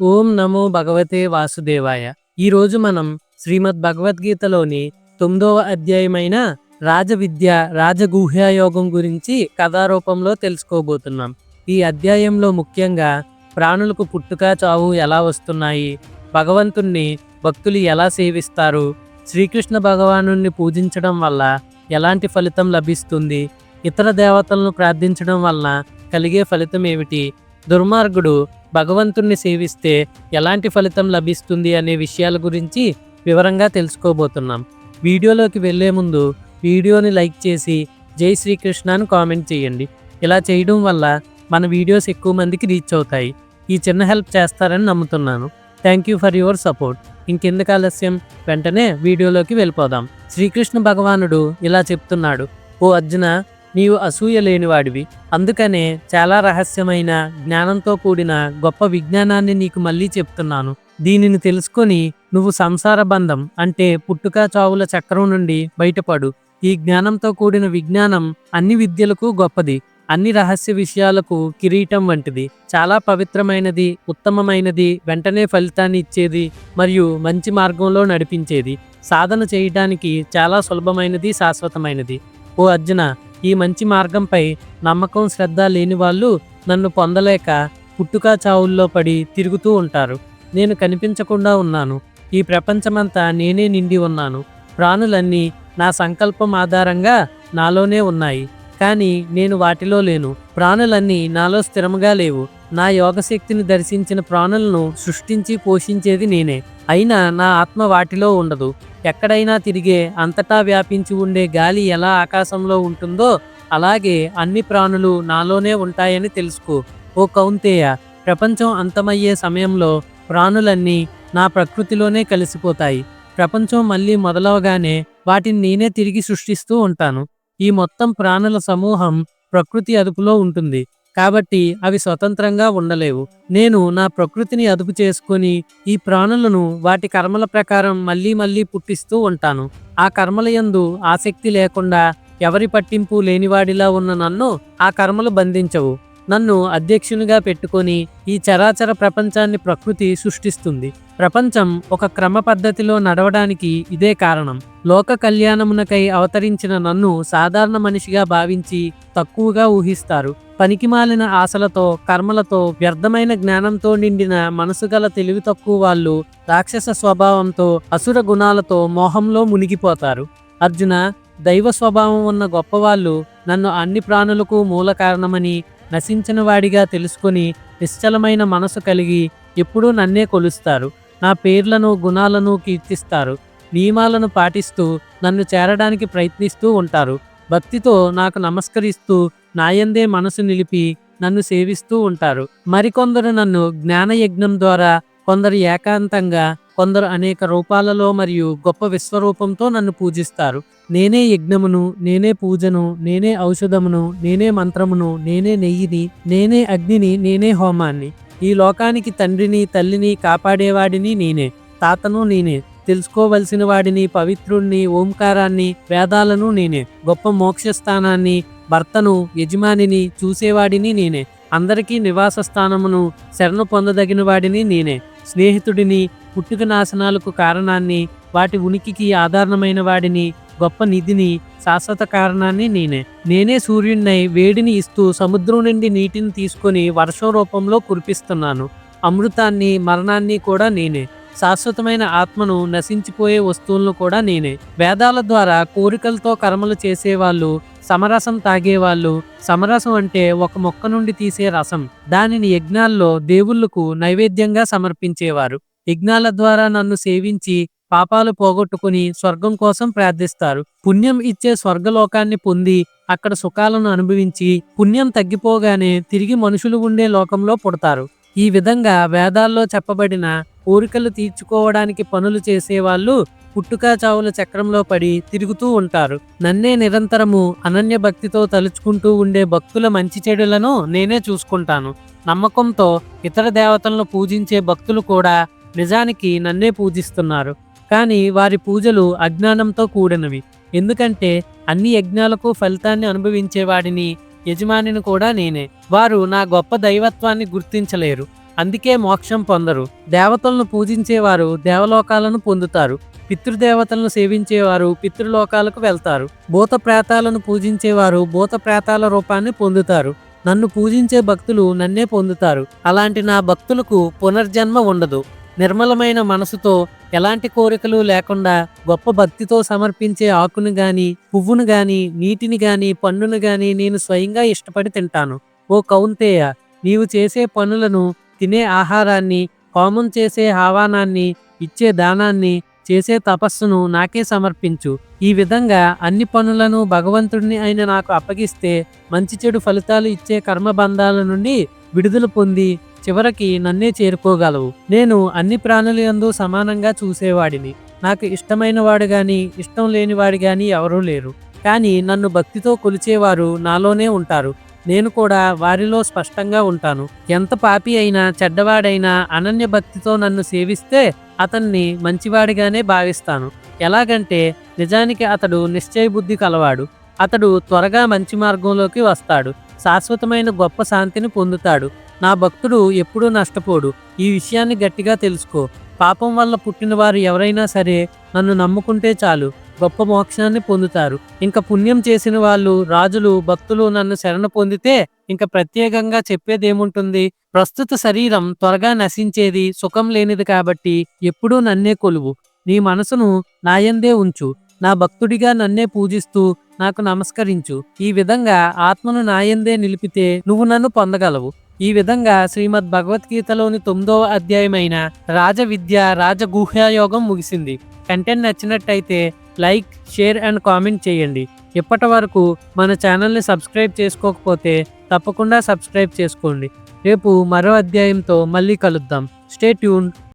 ఓం నమో భగవతే వాసుదేవాయ. ఈరోజు మనం శ్రీమద్ భగవద్గీతలోని తొమ్మిదవ అధ్యాయమైన రాజవిద్య రాజగుహ్యయోగం గురించి కథారూపంలో తెలుసుకోబోతున్నాం. ఈ అధ్యాయంలో ముఖ్యంగా ప్రాణులకు పుట్టుక చావు ఎలా వస్తున్నాయి భగవంతుణ్ణి భక్తులు ఎలా సేవిస్తారు శ్రీకృష్ణ భగవాను పూజించడం వల్ల ఎలాంటి ఫలితం లభిస్తుంది ఇతర దేవతలను ప్రార్థించడం వలన కలిగే ఫలితం ఏమిటి దుర్మార్గుడు భగవంతుణ్ణి సేవిస్తే ఎలాంటి ఫలితం లభిస్తుంది అనే విషయాల గురించి వివరంగా తెలుసుకోబోతున్నాం. వీడియోలోకి వెళ్ళే ముందు వీడియోని లైక్ చేసి జై శ్రీకృష్ణ అని కామెంట్ చేయండి. ఇలా చేయడం వల్ల మన వీడియోస్ ఎక్కువ మందికి రీచ్ అవుతాయి. ఈ చిన్న హెల్ప్ చేస్తారని నమ్ముతున్నాను. Thank you for your support. ఇంకెందుకు ఆలస్యం? వెంటనే వీడియోలోకి వెళ్ళిపోదాం. శ్రీకృష్ణ భగవానుడు ఇలా చెప్తున్నాడు. ఓ అర్జున నీవు అసూయ లేనివాడివి. అందుకనే చాలా రహస్యమైన జ్ఞానంతో కూడిన గొప్ప విజ్ఞానాన్ని నీకు మళ్ళీ చెప్తున్నాను. దీనిని తెలుసుకొని నువ్వు సంసార బంధం అంటే పుట్టుక చావుల చక్రం నుండి బయటపడు. ఈ జ్ఞానంతో కూడిన విజ్ఞానం అన్ని విద్యలకు గొప్పది. అన్ని రహస్య విషయాలకు కిరీటం వంటిది. చాలా పవిత్రమైనది ఉత్తమమైనది వెంటనే ఫలితాన్ని ఇచ్చేది మరియు మంచి మార్గంలో నడిపించేది. సాధన చేయడానికి చాలా సులభమైనది శాశ్వతమైనది. ఓ అర్జున ఈ మంచి మార్గంపై నమ్మకం శ్రద్ధ లేని వాళ్ళు నన్ను పొందలేక పుట్టుక చావుల్లో పడి తిరుగుతూ ఉంటారు. నేను కనిపించకుండా ఉన్నాను. ఈ ప్రపంచమంతా నేనే నిండి ఉన్నాను. ప్రాణులన్నీ నా సంకల్పం ఆధారంగా నాలోనే ఉన్నాయి. కానీ నేను వాటిలో లేను. ప్రాణులన్నీ నాలో స్థిరముగా లేవు. నా యోగశక్తిని దర్శించిన ప్రాణులను సృష్టించి పోషించేది నేనే. అయినా నా ఆత్మ వాటిలో ఉండదు. ఎక్కడైనా తిరిగే అంతటా వ్యాపించి ఉండే గాలి ఎలా ఆకాశంలో ఉంటుందో అలాగే అన్ని ప్రాణులు నాలోనే ఉంటాయని తెలుసుకో. ఓ కౌంతేయ ప్రపంచం అంతమయ్యే సమయంలో ప్రాణులన్నీ నా ప్రకృతిలోనే కలిసిపోతాయి. ప్రపంచం మళ్ళీ మొదలవగానే వాటిని నేనే తిరిగి సృష్టిస్తూ ఉంటాను. ఈ మొత్తం ప్రాణుల సమూహం ప్రకృతి అదుపులో ఉంటుంది. కాబట్టి అవి స్వతంత్రంగా ఉండలేవు. నేను నా ప్రకృతిని అదుపు చేసుకొని ఈ ప్రాణులను వాటి కర్మల ప్రకారం మళ్ళీ మళ్ళీ పుట్టిస్తూ ఉంటాను. ఆ కర్మల యందు ఆసక్తి లేకుండా ఎవరి పట్టింపు లేనివాడిలా ఉన్న నన్ను ఆ కర్మలు బంధించవు. నన్ను అధ్యక్షునిగా పెట్టుకొని ఈ చరాచర ప్రపంచాన్ని ప్రకృతి సృష్టిస్తుంది. ప్రపంచం ఒక క్రమ పద్ధతిలో నడవడానికి ఇదే కారణం. లోక కళ్యాణమునకై అవతరించిన నన్ను సాధారణ మనిషిగా భావించి తక్కువగా ఊహిస్తారు. పనికిమాలిన ఆశలతో కర్మలతో వ్యర్థమైన జ్ఞానంతో నిండిన మనసు గల తెలివి తక్కువ వాళ్ళు రాక్షస స్వభావంతో అసుర గుణాలతో మోహంలో మునిగిపోతారు. అర్జున దైవ స్వభావం ఉన్న గొప్పవాళ్ళు నన్ను అన్ని ప్రాణులకు మూల కారణమని నశించిన వాడిగా తెలుసుకొని నిశ్చలమైన మనసు కలిగి ఎప్పుడూ నన్నే కొలుస్తారు. నా పేర్లను గుణాలను కీర్తిస్తారు. నియమాలను పాటిస్తూ నన్ను చేరడానికి ప్రయత్నిస్తూ ఉంటారు. భక్తితో నాకు నమస్కరిస్తూ నాయందే మనసు నిలిపి నన్ను సేవిస్తూ ఉంటారు. మరికొందరు నన్ను జ్ఞానయజ్ఞం ద్వారా కొందరు ఏకాంతంగా కొందరు అనేక రూపాలలో మరియు గొప్ప విశ్వరూపంతో నన్ను పూజిస్తారు. నేనే యజ్ఞమును నేనే పూజను నేనే ఔషధమును నేనే మంత్రమును నేనే నెయ్యిని నేనే అగ్నిని నేనే హోమాన్ని. ఈ లోకానికి తండ్రిని తల్లిని కాపాడేవాడిని నేనే. తాతను నేనే. తెలుసుకోవలసిన వాడిని పవిత్రుణ్ణి ఓంకారాన్ని వేదాలను నేనే. గొప్ప మోక్షస్థానాన్ని భర్తను యజమానిని చూసేవాడిని నేనే. అందరికీ నివాస స్థానమును శరణు పొందదగిన వాడిని నేనే. స్నేహితుడిని పుట్టుక నాశనాలకు కారణాన్ని వాటి ఉనికికి ఆధారణమైన వాడిని గొప్ప నిధిని శాశ్వత కారణాన్ని నేనే. నేనే సూర్యుడినై వేడిని ఇస్తూ సముద్రం నుండి నీటిని తీసుకొని వర్షం రూపంలో కురిపిస్తున్నాను. అమృతాన్ని మరణాన్ని కూడా నేనే. శాశ్వతమైన ఆత్మను నశించిపోయే వస్తువులను కూడా నేనే. వేదాల ద్వారా కోరికలతో కర్మలు చేసేవాళ్ళు సమరసం తాగేవాళ్ళు సమరసం అంటే ఒక మొక్క నుండి తీసే రసం. దానిని యజ్ఞాల్లో దేవుళ్ళకు నైవేద్యంగా సమర్పించేవారు. యజ్ఞాల ద్వారా నన్ను సేవించి పాపాలు పోగొట్టుకుని స్వర్గం కోసం ప్రార్థిస్తారు. పుణ్యం ఇచ్చే స్వర్గలోకాన్ని పొంది అక్కడ సుఖాలను అనుభవించి పుణ్యం తగ్గిపోగానే తిరిగి మనుషులు ఉండే లోకంలో పుడతారు. ఈ విధంగా వేదాల్లో చెప్పబడిన కోరికలు తీర్చుకోవడానికి పనులు చేసేవాళ్ళు పుట్టుక చావుల చక్రంలో పడి తిరుగుతూ ఉంటారు. నన్నే నిరంతరము అనన్య భక్తితో తలుచుకుంటూ ఉండే భక్తుల మంచి చెడులను నేనే చూసుకుంటాను. నమ్మకంతో ఇతర దేవతలను పూజించే భక్తులు కూడా నిజానికి నన్నే పూజిస్తున్నారు. కానీ వారి పూజలు అజ్ఞానంతో కూడినవి. ఎందుకంటే అన్ని యజ్ఞాలకు ఫలితాన్ని అనుభవించేవాడిని యజమానిని కూడా నేనే. వారు నా గొప్ప దైవత్వాన్ని గుర్తించలేరు. అందుకే మోక్షం పొందరు. దేవతలను పూజించేవారు దేవలోకాలను పొందుతారు. పితృదేవతలను సేవించేవారు పితృలోకాలకు వెళ్తారు. భూత ప్రేతాలను పూజించేవారు భూత ప్రేతాల రూపాన్ని పొందుతారు. నన్ను పూజించే భక్తులు నన్నే పొందుతారు. అలాంటి నా భక్తులకు పునర్జన్మ ఉండదు. నిర్మలమైన మనసుతో ఎలాంటి కోరికలు లేకుండా గొప్ప భక్తితో సమర్పించే ఆకును గాని పువ్వును గాని నీటిని గాని పండును గాని నేను స్వయంగా ఇష్టపడి తింటాను. ఓ కౌంతేయ నీవు చేసే పనులను తినే ఆహారాన్ని హోమం చేసే ఆహ్వానాన్ని ఇచ్చే దానాన్ని చేసే తపస్సును నాకే సమర్పించు. ఈ విధంగా అన్ని పనులను భగవంతుడిని అయిన నాకు అప్పగిస్తే మంచి చెడు ఫలితాలు ఇచ్చే కర్మబంధాల నుండి విడుదల పొంది చివరికి నన్నే చేరుకోగలవు. నేను అన్ని ప్రాణుల యందు సమానంగా చూసేవాడిని. నాకు ఇష్టమైన వాడు గాని ఇష్టం లేనివాడు గాని ఎవరూ లేరు. కానీ నన్ను భక్తితో కొలిచేవారు నాలోనే ఉంటారు. నేను కూడా వారిలో స్పష్టంగా ఉంటాను. ఎంత పాపి అయినా చెడ్డవాడైనా అనన్య భక్తితో నన్ను సేవిస్తే అతన్ని మంచివాడిగానే భావిస్తాను. ఎలాగంటే నిజానికి అతడు నిశ్చయబుద్ధి కలవాడు. అతడు త్వరగా మంచి మార్గంలోకి వస్తాడు. శాశ్వతమైన గొప్ప శాంతిని పొందుతాడు. నా భక్తుడు ఎప్పుడూ నష్టపోడు. ఈ విషయాన్ని గట్టిగా తెలుసుకో. పాపం వల్ల పుట్టిన వారు ఎవరైనా సరే నన్ను నమ్ముకుంటే చాలు. గొప్ప మోక్షాన్ని పొందుతారు. ఇంకా పుణ్యం చేసిన వాళ్ళు రాజులు భక్తులు నన్ను శరణ పొందితే ఇంకా ప్రత్యేకంగా చెప్పేదేముంటుంది? ప్రస్తుత శరీరం త్వరగా నశించేది సుఖం లేనిది కాబట్టి ఎప్పుడూ నన్నే కొలువు. నీ మనసును నాయందే ఉంచు. నా భక్తుడిగా నన్నే పూజిస్తూ నాకు నమస్కరించు. ఈ విధంగా ఆత్మను నాయందే నిలిపితే నువ్వు నన్ను పొందగలవు. ఈ విధంగా శ్రీమద్ భగవద్గీతలోని తొమ్మిదవ అధ్యాయమైన రాజ విద్య రాజగుహ్యయోగం ముగిసింది. కంటెంట్ నచ్చినట్టయితే లైక్ షేర్ అండ్ కామెంట్ చేయండి. ఇప్పటి వరకు మన ఛానల్ని సబ్స్క్రైబ్ చేసుకోకపోతే తప్పకుండా సబ్స్క్రైబ్ చేసుకోండి. రేపు మరో అధ్యాయంతో మళ్ళీ కలుద్దాం. Stay tune